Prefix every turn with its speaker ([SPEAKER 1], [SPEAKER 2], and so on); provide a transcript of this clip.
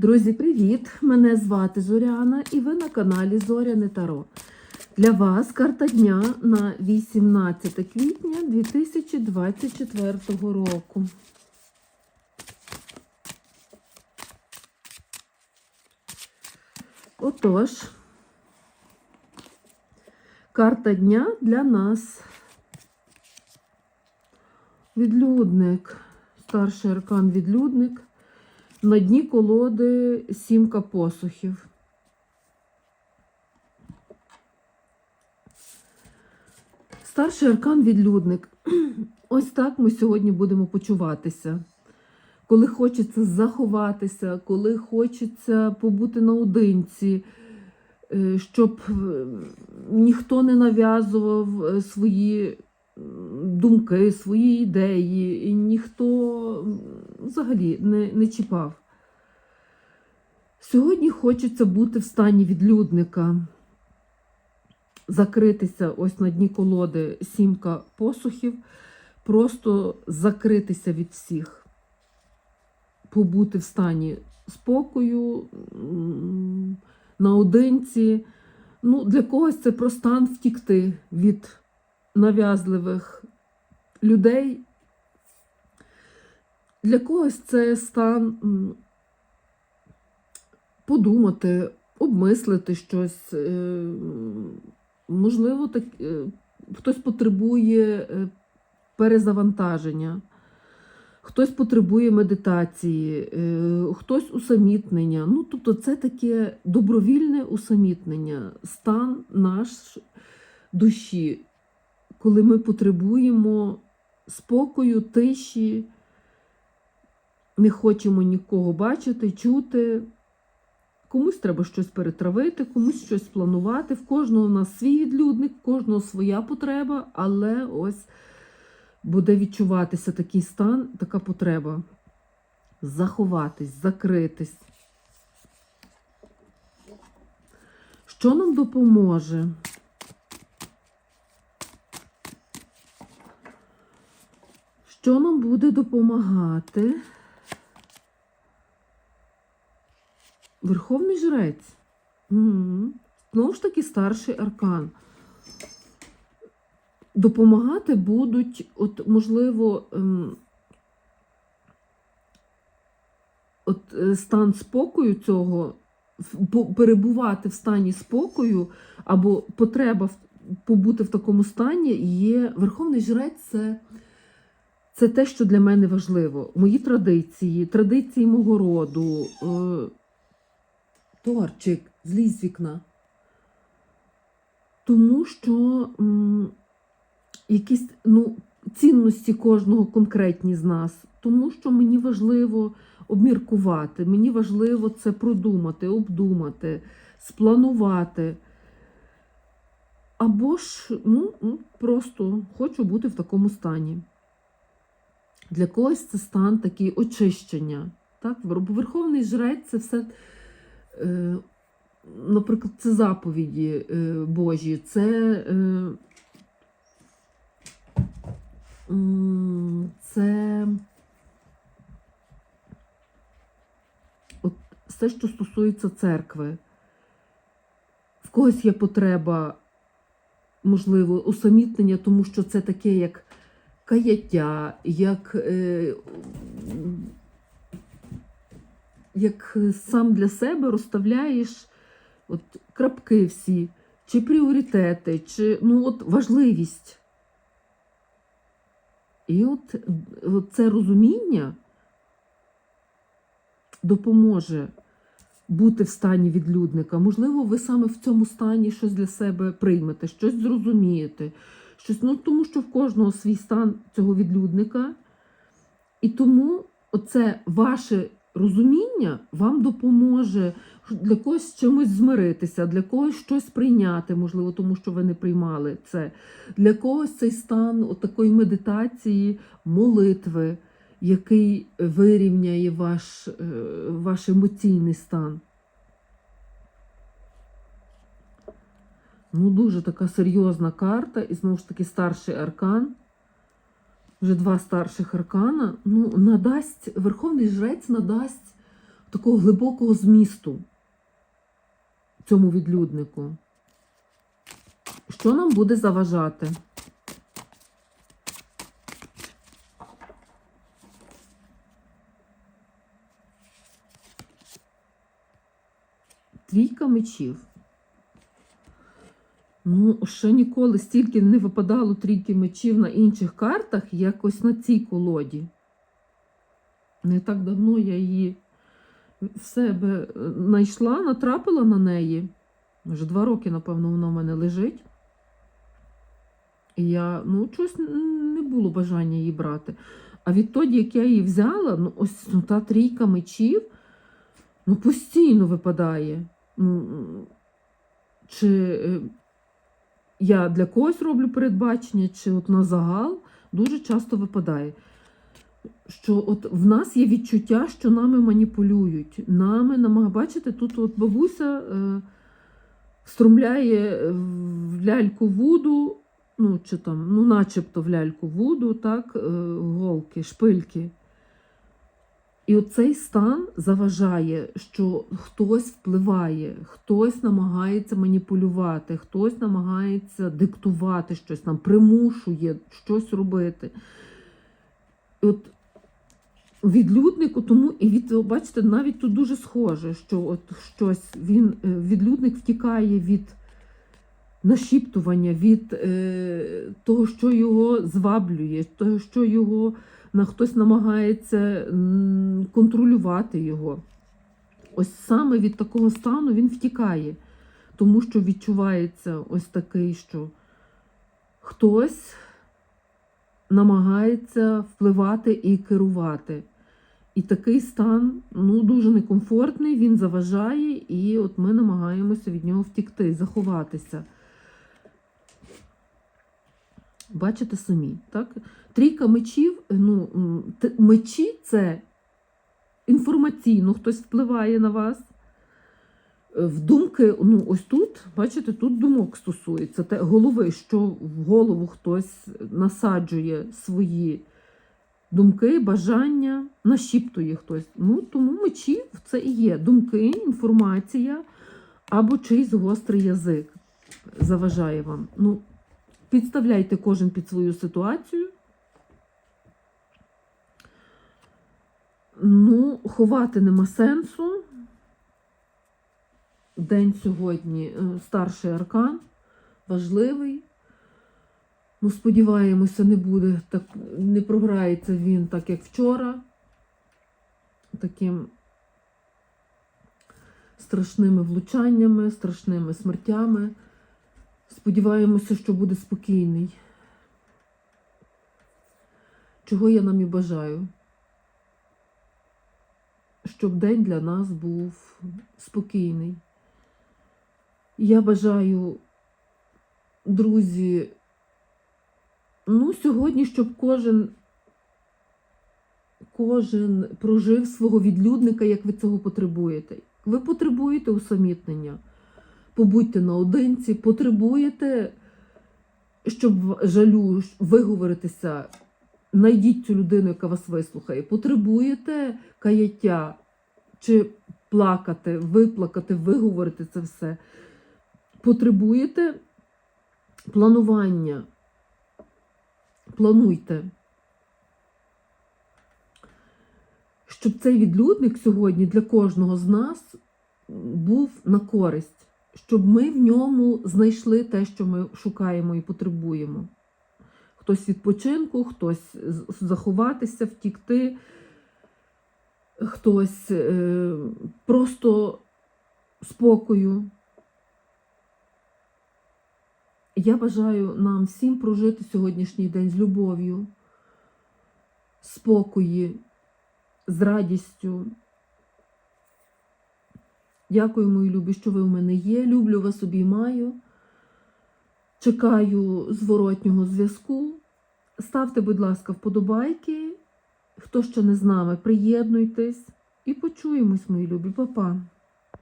[SPEAKER 1] Друзі, привіт! Мене звати Зоряна і ви на каналі Зоряне Таро. Для вас карта дня на 18 квітня 2024 року. Отож, карта дня для нас. Відлюдник, старший аркан відлюдник. На дні колоди сімка посухів. Старший аркан відлюдник. Ось так ми сьогодні будемо почуватися. Коли хочеться заховатися, коли хочеться побути наодинці, е, щоб е, ніхто не нав'язував е, свої думки, свої ідеї, і ніхто взагалі не, не чіпав. Сьогодні хочеться бути в стані відлюдника, закритися ось на дні колоди сімка посухів, просто закритися від всіх, побути в стані спокою, наодинці. Ну, для когось це про стан втікти від нав'язливих людей. Для когось це стан подумати, обмислити щось. е, Можливо, так, е, хтось потребує е, перезавантаження, хтось потребує медитації, хтось усамітнення. Ну, тобто, це таке добровільне усамітнення, стан наш душі, коли ми потребуємо спокою, тиші, не хочемо нікого бачити, чути. Комусь треба щось перетравити, комусь щось планувати. В кожного у нас свій відлюдник, в кожного своя потреба, але ось буде відчуватися такий стан, така потреба. Заховатись, закритись. Що нам допоможе? Що нам буде допомагати? Верховний жрець. Угу. Знову ж таки, старший аркан. Допомагати будуть, от, можливо, ем, от, е, стан спокою цього, перебувати в стані спокою, або потреба побути в такому стані є. Верховний жрець це, це те, що для мене важливо. Мої традиції, традиції мого роду. Торчик, злізь з вікна. Тому що м, якісь ну, цінності кожного конкретні з нас. Тому що мені важливо обміркувати, мені важливо це продумати, обдумати, спланувати. Або ж ну, ну, просто хочу бути в такому стані. Для когось це стан такий очищення. Так? Верховний жрець це все наприклад, це заповіді е, Божі, це, е, це от все, що стосується церкви. В когось є потреба, можливо, усамітнення, тому що це таке, як каяття, як е, як сам для себе розставляєш от, крапки всі, чи пріоритети, чи ну, от, важливість. І от, от це розуміння допоможе бути в стані відлюдника. Можливо, ви саме в цьому стані щось для себе приймете, щось зрозумієте. Щось, ну, тому що в кожного свій стан цього відлюдника. І тому оце ваше розуміння вам допоможе для когось чимось змиритися, для когось щось прийняти, можливо, тому що ви не приймали це. Для когось цей стан такої медитації, молитви, який вирівняє ваш, е, ваш емоційний стан. Ну, дуже така серйозна карта, і знову ж таки старший аркан. Вже два старших аркана. Ну, надасть, Верховний жрець надасть такого глибокого змісту цьому відлюднику. Що нам буде заважати? Трійка мечів. Ну, ще ніколи стільки не випадало трійки мечів на інших картах, як ось на цій колоді. Не так давно я її в себе е, знайшла, натрапила на неї. Вже два роки, напевно, вона в мене лежить. І я, ну, щось не було бажання її брати. А відтоді, як я її взяла, ну, ось ну, та трійка мечів, ну, постійно випадає. Ну, чи е, я для когось роблю передбачення, чи от на загал дуже часто випадає. Що от в нас є відчуття, що нами маніпулюють. Нами намагають. Бачите, тут от бабуся е, струмляє в ляльку вуду, ну, чи там, ну, начебто в ляльку вуду, так, е, голки, шпильки. І оцей стан заважає, що хтось впливає, хтось намагається маніпулювати, хтось намагається диктувати щось нам, примушує щось робити. От відлюднику, тому і від, бачите, навіть тут дуже схоже, що от щось він, е, відлюдник втікає від нашіптування, від е, того, що його зваблює, того, що його на хтось намагається контролювати його. Ось саме від такого стану він втікає, тому що відчувається ось такий, що хтось намагається впливати і керувати. І такий стан ну, дуже некомфортний, він заважає, і от ми намагаємося від нього втікти, заховатися. Бачите самі, так? Трійка мечів, ну, мечі це інформаційно, хтось впливає на вас. Е, В думки, ну ось тут, бачите, тут думок стосується те голови, що в голову хтось насаджує свої думки, бажання, нашіптує хтось. Ну, тому мечі це і є думки, інформація або чийсь гострий язик заважає вам. Ну, підставляйте кожен під свою ситуацію. Ну, ховати нема сенсу. День сьогодні е, старший аркан, важливий. Ну, сподіваємося, не буде так, не програється він так, як вчора. Таким страшними влучаннями, страшними смертями. Сподіваємося, що буде спокійний. Чого я нам і бажаю? Щоб день для нас був спокійний. Я бажаю, друзі, ну, сьогодні, щоб кожен, кожен прожив свого відлюдника, як ви цього потребуєте. Ви потребуєте усамітнення. Побудьте наодинці, потребуєте, щоб жалю виговоритися, знайдіть цю людину, яка вас вислухає. Потребуєте каяття чи плакати, виплакати, виговорити це все. Потребуєте планування. Плануйте. Щоб цей відлюдник сьогодні для кожного з нас був на користь, щоб ми в ньому знайшли те, що ми шукаємо і потребуємо. Хтось відпочинку, хтось заховатися, втікти, хтось е, просто спокою. Я бажаю нам всім прожити сьогоднішній день з любов'ю, спокої, з радістю. Дякую, мої любі, що ви у мене є. Люблю вас обіймаю. Чекаю зворотнього зв'язку. Ставте, будь ласка, вподобайки. Хто ще не з нами, приєднуйтесь і почуємось, мої любі, Па-па.